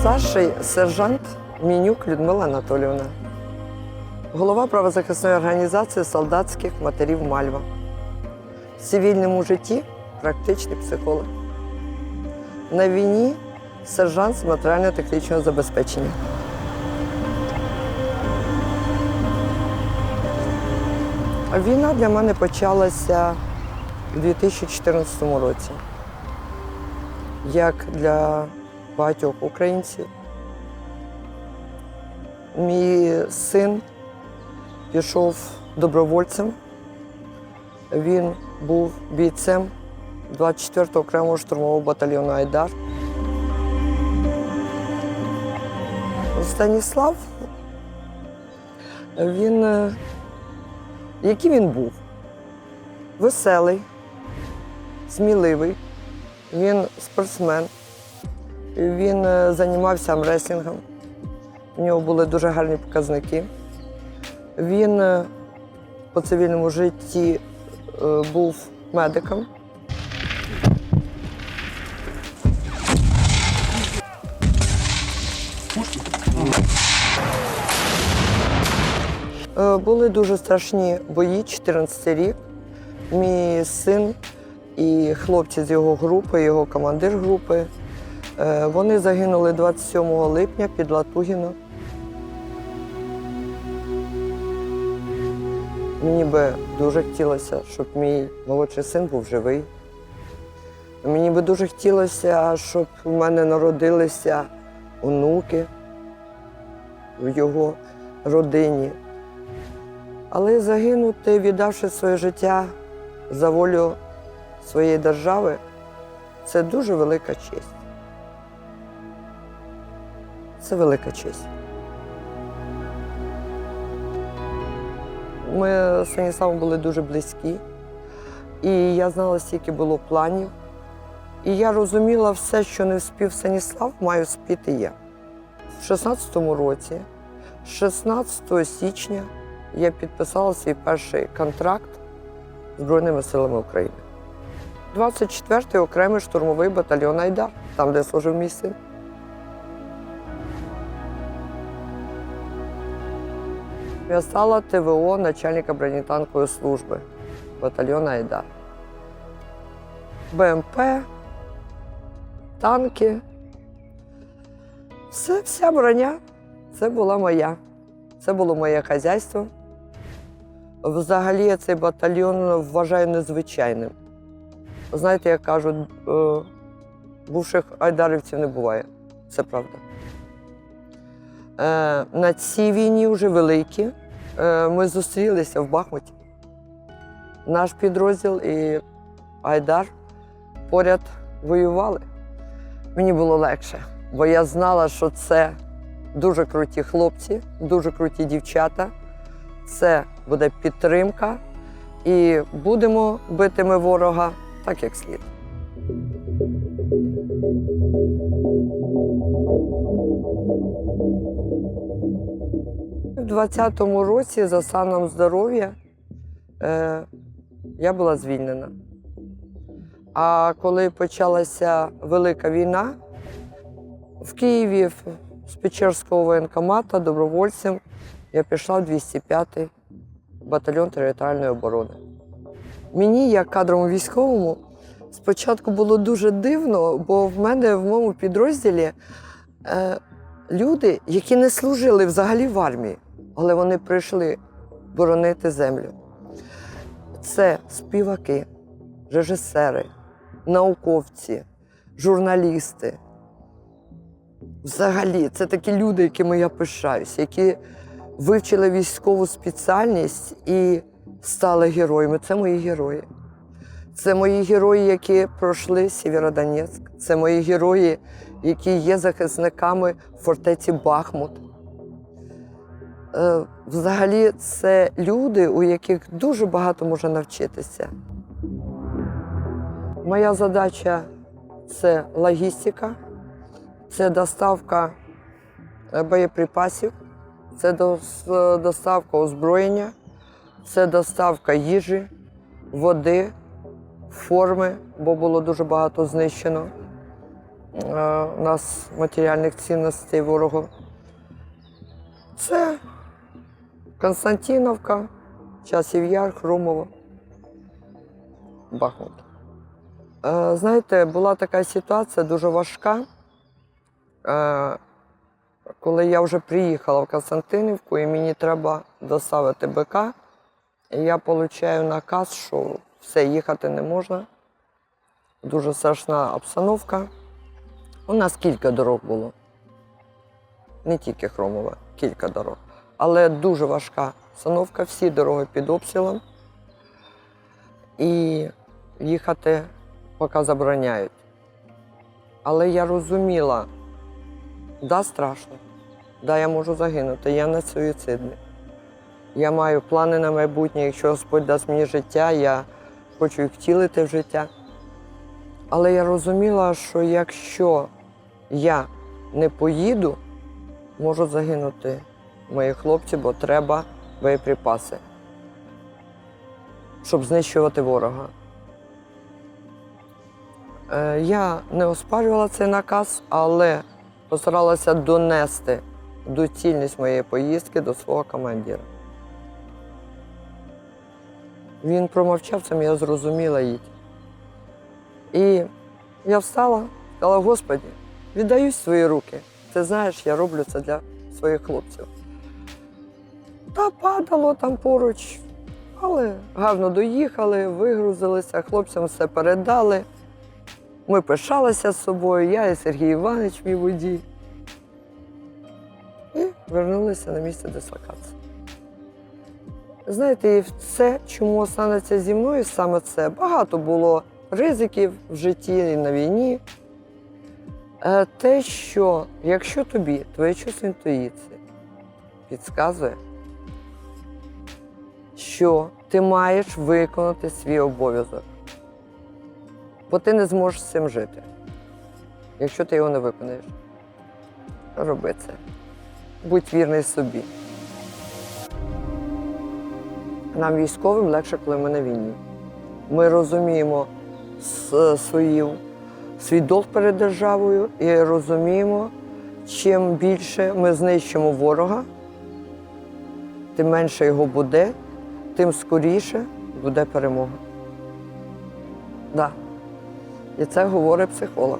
Старший сержант Мінюк Людмила Анатоліївна, голова правозахисної організації солдатських матерів Мальва. В цивільному житті практичний психолог. На війні сержант з матеріально-технічного забезпечення. Війна для мене почалася у 2014 році, як для багатьох українців. Мій син пішов добровольцем. Він був бійцем 24-го окремого штурмового батальйону Айдар. Станіслав, він, е, який він був? Веселий, сміливий, він спортсмен, він е, займався амреслінгом. У нього були дуже гарні показники. Він е, по цивільному житті е, був медиком. Були дуже страшні бої, 14 рік. Мій син і хлопці з його групи, його командир групи. Е, Вони загинули 27 липня під Латугіно. Мені би дуже хотілося, щоб мій молодший син був живий. Мені би дуже хотілося, щоб у мене народилися онуки в його родині. Але загинути, віддавши своє життя за волю своєї держави, це дуже велика честь. Це велика честь. Ми з Станіславом були дуже близькі, і я знала, скільки було планів. І я розуміла все, що не вспів Станіслав, маю спіти я. В 16-му році, 16 січня, я підписала свій перший контракт з Збройними силами України. 24-й окремий штурмовий батальйон Айдар, там, де служив мій син. Я стала ТВО начальника бронетанкової служби батальйону Айдар. БМП, танки. Все, вся броня це була моя. Це було моє хазяйство. Взагалі я цей батальйон вважаю незвичайним. Знаєте, як кажуть, е, бувших айдарівців не буває. Це правда. Е, На цій війні вже великі. е, Ми зустрілися в Бахмуті. Наш підрозділ і Айдар поряд воювали. Мені було легше, бо я знала, що це дуже круті хлопці, дуже круті дівчата. Це буде підтримка, і будемо бити ми ворога так, як слід. У 20-му році за станом здоров'я е, я була звільнена. А коли почалася велика війна, в Києві з Печерського воєнкомата добровольцем я пішла в 205-й батальйон територіальної оборони. Мені, як кадровому військовому, спочатку було дуже дивно, бо в мене в моєму підрозділі е, люди, які не служили взагалі в армії, але вони прийшли боронити землю. Це співаки, режисери, науковці, журналісти. Взагалі, це такі люди, якими я пишаюся, які вивчили військову спеціальність і стали героями. Це мої герої. Це мої герої, які пройшли Сєвєродонецьк. Це мої герої, які є захисниками фортеці Бахмут. Е, Взагалі, це люди, у яких дуже багато можна навчитися. Моя задача це логістика, це доставка е, боєприпасів, це доставка озброєння, це доставка їжі, води, форми, бо було дуже багато знищено. е, у нас матеріальних цінностей ворогу. Це Константиновка, Часів Яр, Хромово, Бахмут. Е, Знаєте, була така ситуація дуже важка. Е, Коли я вже приїхала в Константинівку і мені треба доставити БК, я отримую наказ, що все, їхати не можна. Дуже страшна обстановка. У нас кілька дорог було. Не тільки Хромова, кілька дорог. Але дуже важка обстановка, всі дороги під обстрілом. І їхати поки забороняють. Але я розуміла, да, страшно, да, я можу загинути, я не суїцидний. Я маю плани на майбутнє, якщо Господь дасть мені життя, я хочу їх втілити в життя. Але я розуміла, що якщо я не поїду, можуть загинути мої хлопці, бо треба боєприпаси, щоб знищувати ворога. Е, Я не оспарювала цей наказ, але постаралася донести доцільність моєї поїздки до свого командира. Він промовчав, це я зрозуміла їдь. І я встала, сказала, Господі, віддаюсь свої руки. Ти знаєш, я роблю це для своїх хлопців. Та падало там поруч, але гарно доїхали, вигрузилися, хлопцям все передали. Ми пишалися з собою, я і Сергій Іванович, мій водій. І вернулися на місце дислокації. Знаєте, і все, чому станеться зі мною, саме це. Багато було ризиків в житті і на війні. Е, Те, що якщо тобі твоє чувство інтуїції підказує, що ти маєш виконати свій обов'язок, бо ти не зможеш з цим жити, якщо ти його не виконаєш. Роби це. Будь вірний собі. Нам військовим легше, коли ми на війні. Ми розуміємо свою, свій долг перед державою і розуміємо, чим більше ми знищимо ворога, тим менше його буде, тим скоріше буде перемога. Да. І це говорить психолог.